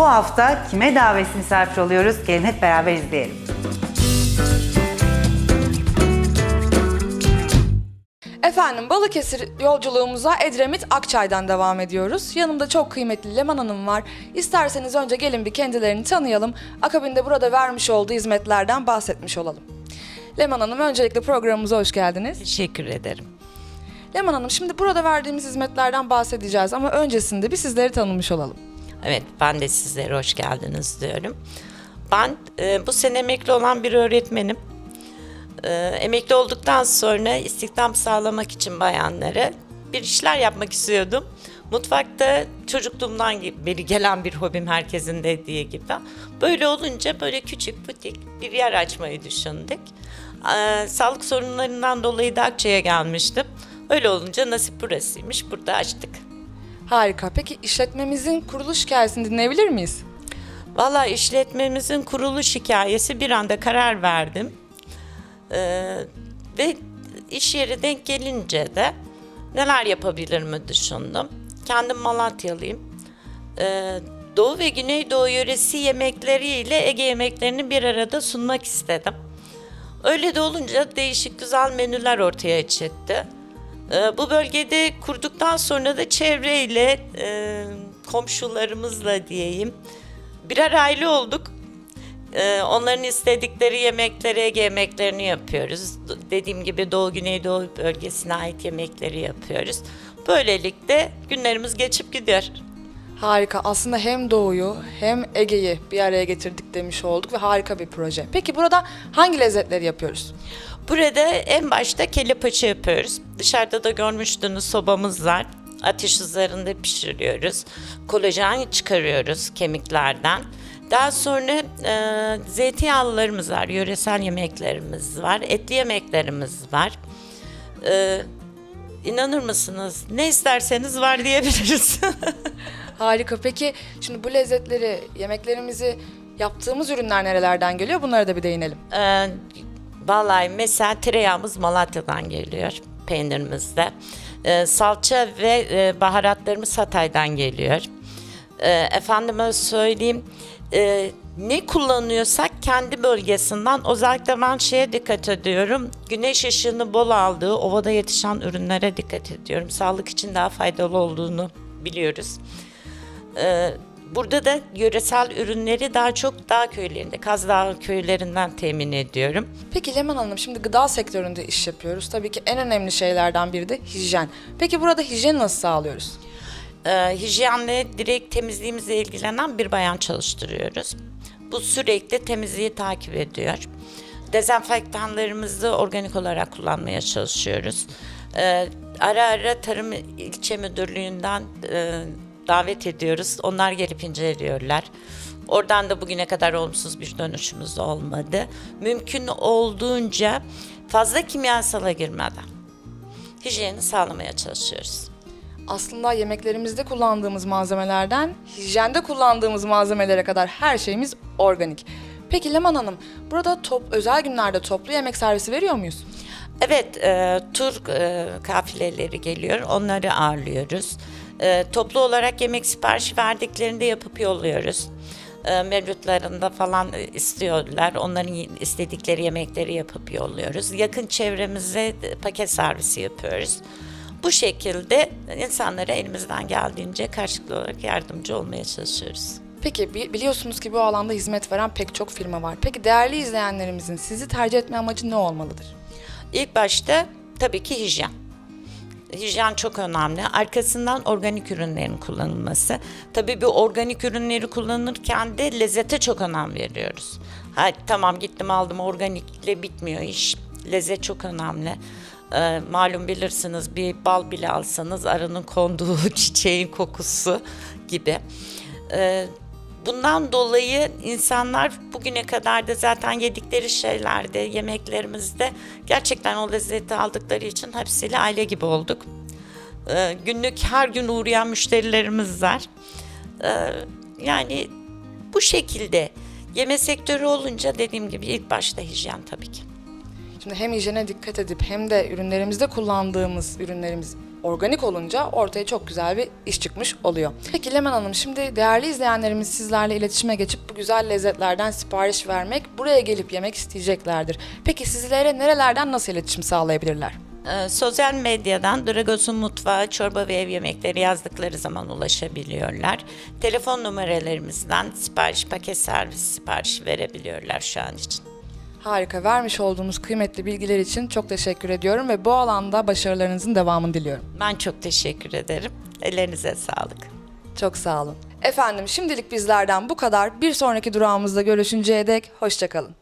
Bu hafta kime davetsiz misafir oluyoruz? Gelin hep beraber izleyelim. Efendim Balıkesir yolculuğumuza Edremit Akçay'dan devam ediyoruz. Yanımda çok kıymetli Leman Hanım var. İsterseniz önce gelin bir kendilerini tanıyalım. Akabinde burada vermiş olduğu hizmetlerden bahsetmiş olalım. Leman Hanım öncelikle programımıza hoş geldiniz. Teşekkür ederim. Leman Hanım şimdi burada verdiğimiz hizmetlerden bahsedeceğiz ama öncesinde bir sizleri tanımış olalım. Evet ben de sizlere hoş geldiniz diyorum. Ben e, bu sene emekli olan bir öğretmenim. E, emekli olduktan sonra istihdam sağlamak için bayanlara bir işler yapmak istiyordum. Mutfakta çocukluğumdan beri gelen bir hobim herkesin dediği gibi. Böyle olunca böyle küçük butik bir yer açmayı düşündük. E, sağlık sorunlarından dolayı da Akçay'a gelmiştim. Öyle olunca nasip burasıymış. Burada açtık. Harika. Peki işletmemizin kuruluş hikayesini dinleyebilir miyiz? Valla işletmemizin kuruluş hikayesi bir anda karar verdim. Ee, ve iş yeri denk gelince de neler yapabilirimi düşündüm. Kendim Malatyalıyım. Ee, Doğu ve Güneydoğu yöresi yemekleriyle Ege yemeklerini bir arada sunmak istedim. Öyle de olunca değişik güzel menüler ortaya çıktı. Ee, bu bölgede kurduktan sonra da çevreyle, e, komşularımızla diyeyim, birer aile olduk. Ee, onların istedikleri yemekleri, Ege yemeklerini yapıyoruz. Dediğim gibi Doğu Güneydoğu bölgesine ait yemekleri yapıyoruz. Böylelikle günlerimiz geçip gidiyor. Harika. Aslında hem Doğu'yu hem Ege'yi bir araya getirdik demiş olduk ve harika bir proje. Peki burada hangi lezzetleri yapıyoruz? Burada en başta kelle paça yapıyoruz. Dışarıda da görmüştünüz sobamız var. Ateş üzerinde pişiriyoruz. Kolajen çıkarıyoruz kemiklerden. Daha sonra e, zeytinyağlılarımız var, yöresel yemeklerimiz var, etli yemeklerimiz var. E, inanır mısınız? Ne isterseniz var diyebiliriz. Harika. Peki şimdi bu lezzetleri, yemeklerimizi yaptığımız ürünler nerelerden geliyor? Bunlara da bir değinelim. Ee, vallahi mesela tereyağımız Malatya'dan geliyor peynirimizde. Ee, salça ve e, baharatlarımız Hatay'dan geliyor. Ee, efendime söyleyeyim e, ne kullanıyorsak kendi bölgesinden özellikle ben şeye dikkat ediyorum. Güneş ışığını bol aldığı ovada yetişen ürünlere dikkat ediyorum. Sağlık için daha faydalı olduğunu biliyoruz. Ee, Burada da yöresel ürünleri daha çok dağ köylerinde, Kaz Dağı köylerinden temin ediyorum. Peki Leman Hanım şimdi gıda sektöründe iş yapıyoruz. Tabii ki en önemli şeylerden biri de hijyen. Peki burada hijyeni nasıl sağlıyoruz? Ee, hijyenle direkt temizliğimizle ilgilenen bir bayan çalıştırıyoruz. Bu sürekli temizliği takip ediyor. Dezenfektanlarımızı organik olarak kullanmaya çalışıyoruz. Ee, ara ara Tarım İlçe Müdürlüğü'nden e, davet ediyoruz. Onlar gelip inceliyorlar. Oradan da bugüne kadar olumsuz bir dönüşümüz olmadı. Mümkün olduğunca fazla kimyasala girmeden hijyeni sağlamaya çalışıyoruz. Aslında yemeklerimizde kullandığımız malzemelerden hijyende kullandığımız malzemelere kadar her şeyimiz organik. Peki Leman Hanım, burada top, özel günlerde toplu yemek servisi veriyor muyuz? Evet, e, tur e, kafileleri geliyor, onları ağırlıyoruz. E, toplu olarak yemek siparişi verdiklerinde yapıp yolluyoruz. E, mevlütlarında falan istiyorlar, onların istedikleri yemekleri yapıp yolluyoruz. Yakın çevremize paket servisi yapıyoruz. Bu şekilde insanlara elimizden geldiğince karşılıklı olarak yardımcı olmaya çalışıyoruz. Peki bi- biliyorsunuz ki bu alanda hizmet veren pek çok firma var. Peki değerli izleyenlerimizin sizi tercih etme amacı ne olmalıdır? İlk başta tabii ki hijyen. Hijyen çok önemli. Arkasından organik ürünlerin kullanılması. Tabii bu organik ürünleri kullanırken de lezzete çok önem veriyoruz. Ha, tamam gittim aldım organikle bitmiyor iş. Lezzet çok önemli. Ee, malum bilirsiniz bir bal bile alsanız arının konduğu çiçeğin kokusu gibi. Ee, Bundan dolayı insanlar bugüne kadar da zaten yedikleri şeylerde, yemeklerimizde gerçekten o lezzeti aldıkları için hepsiyle aile gibi olduk. Ee, günlük her gün uğrayan müşterilerimiz var. Ee, yani bu şekilde yeme sektörü olunca dediğim gibi ilk başta hijyen tabii ki. Şimdi hem hijyene dikkat edip hem de ürünlerimizde kullandığımız ürünlerimiz organik olunca ortaya çok güzel bir iş çıkmış oluyor. Peki Leman Hanım şimdi değerli izleyenlerimiz sizlerle iletişime geçip bu güzel lezzetlerden sipariş vermek, buraya gelip yemek isteyeceklerdir. Peki sizlere nerelerden nasıl iletişim sağlayabilirler? Ee, sosyal medyadan Dragos'un Mutfağı, Çorba ve Ev Yemekleri yazdıkları zaman ulaşabiliyorlar. Telefon numaralarımızdan sipariş, paket servis siparişi verebiliyorlar şu an için. Harika. Vermiş olduğunuz kıymetli bilgiler için çok teşekkür ediyorum ve bu alanda başarılarınızın devamını diliyorum. Ben çok teşekkür ederim. Ellerinize sağlık. Çok sağ olun. Efendim şimdilik bizlerden bu kadar. Bir sonraki durağımızda görüşünceye dek hoşçakalın.